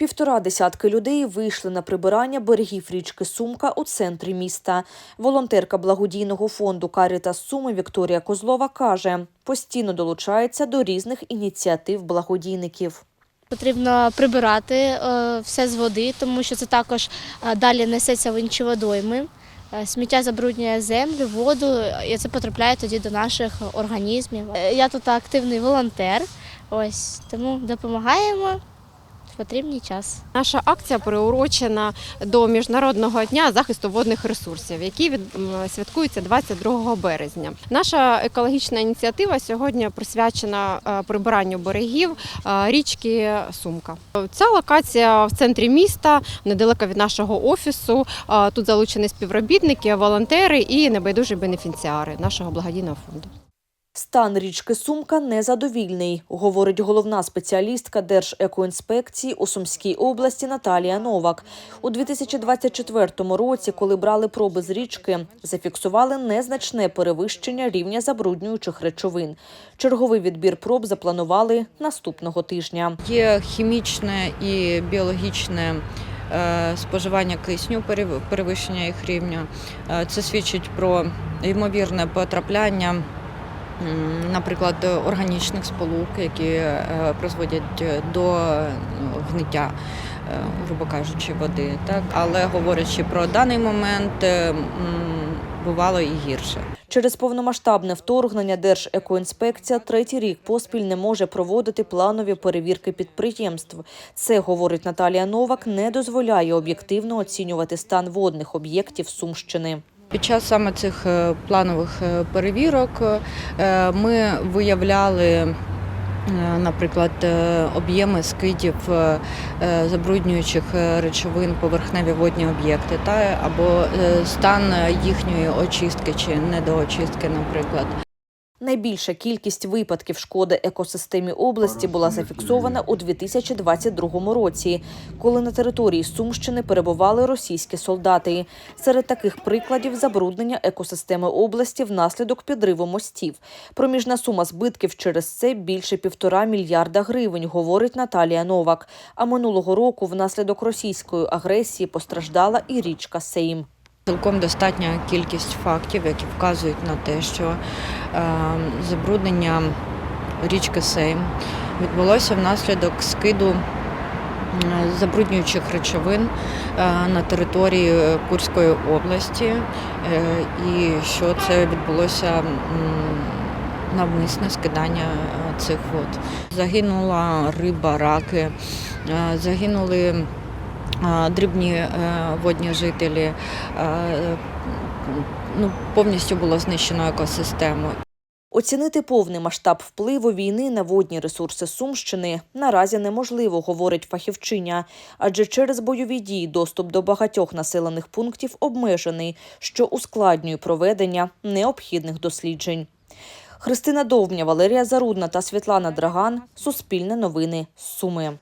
Півтора десятки людей вийшли на прибирання берегів річки Сумка у центрі міста. Волонтерка благодійного фонду Карітас Суми Вікторія Козлова каже, постійно долучається до різних ініціатив благодійників. Потрібно прибирати е, все з води, тому що це також е, далі несеться в інші водойми. Е, Сміття забруднює землю, воду, і це потрапляє тоді до наших організмів. Я тут активний волонтер, ось тому допомагаємо потрібний час. Наша акція приурочена до Міжнародного дня захисту водних ресурсів, який святкується 22 березня. Наша екологічна ініціатива сьогодні присвячена е, прибиранню берегів е, річки Сумка. Ця локація в центрі міста, недалеко від нашого офісу. Е, Тут залучені співробітники, волонтери і небайдужі бенефіціари нашого благодійного фонду. Стан річки Сумка незадовільний, говорить головна спеціалістка Держекоінспекції у Сумській області Наталія Новак. У 2024 році, коли брали проби з річки, зафіксували незначне перевищення рівня забруднюючих речовин. Черговий відбір проб запланували наступного тижня. Є хімічне і біологічне е, споживання кисню, перев- перевищення їх рівня. Е, Це свідчить про ймовірне потрапляння, наприклад, органічних сполук, які е, призводять до е, гниття, е, грубо кажучи, води. Так? Але говорячи про даний момент, е, бувало і гірше. Через повномасштабне вторгнення Держекоінспекція третій рік поспіль не може проводити планові перевірки підприємств. Це, говорить Наталія Новак, не дозволяє об'єктивно оцінювати стан водних об'єктів Сумщини. Під час саме цих е, планових е, перевірок е, ми виявляли, наприклад, об'єми скидів забруднюючих речовин, поверхневі водні об'єкти, та або стан їхньої очистки чи недоочистки, наприклад. Найбільша кількість випадків шкоди екосистемі області була зафіксована у 2022 році, коли на території Сумщини перебували російські солдати. Серед таких прикладів забруднення екосистеми області внаслідок підриву мостів. Проміжна сума збитків через це більше півтора мільярда гривень, говорить Наталія Новак. А минулого року внаслідок російської агресії постраждала і річка Сейм. Цілком достатня кількість фактів, які вказують на те, що е, забруднення річки Сейм відбулося внаслідок скиду забруднюючих речовин е, на території Курської області, е, і що це відбулося навмисне скидання е, цих вод. Загинула риба, раки, е, загинули дрібні е, водні жителі. Е, Ну, повністю було знищено екосистему. Оцінити повний масштаб впливу війни на водні ресурси Сумщини наразі неможливо, говорить фахівчиня, адже через бойові дії доступ до багатьох населених пунктів обмежений, що ускладнює проведення необхідних досліджень. Христина Довбня, Валерія Зарудна та Світлана Драган. Суспільне новини. Суми.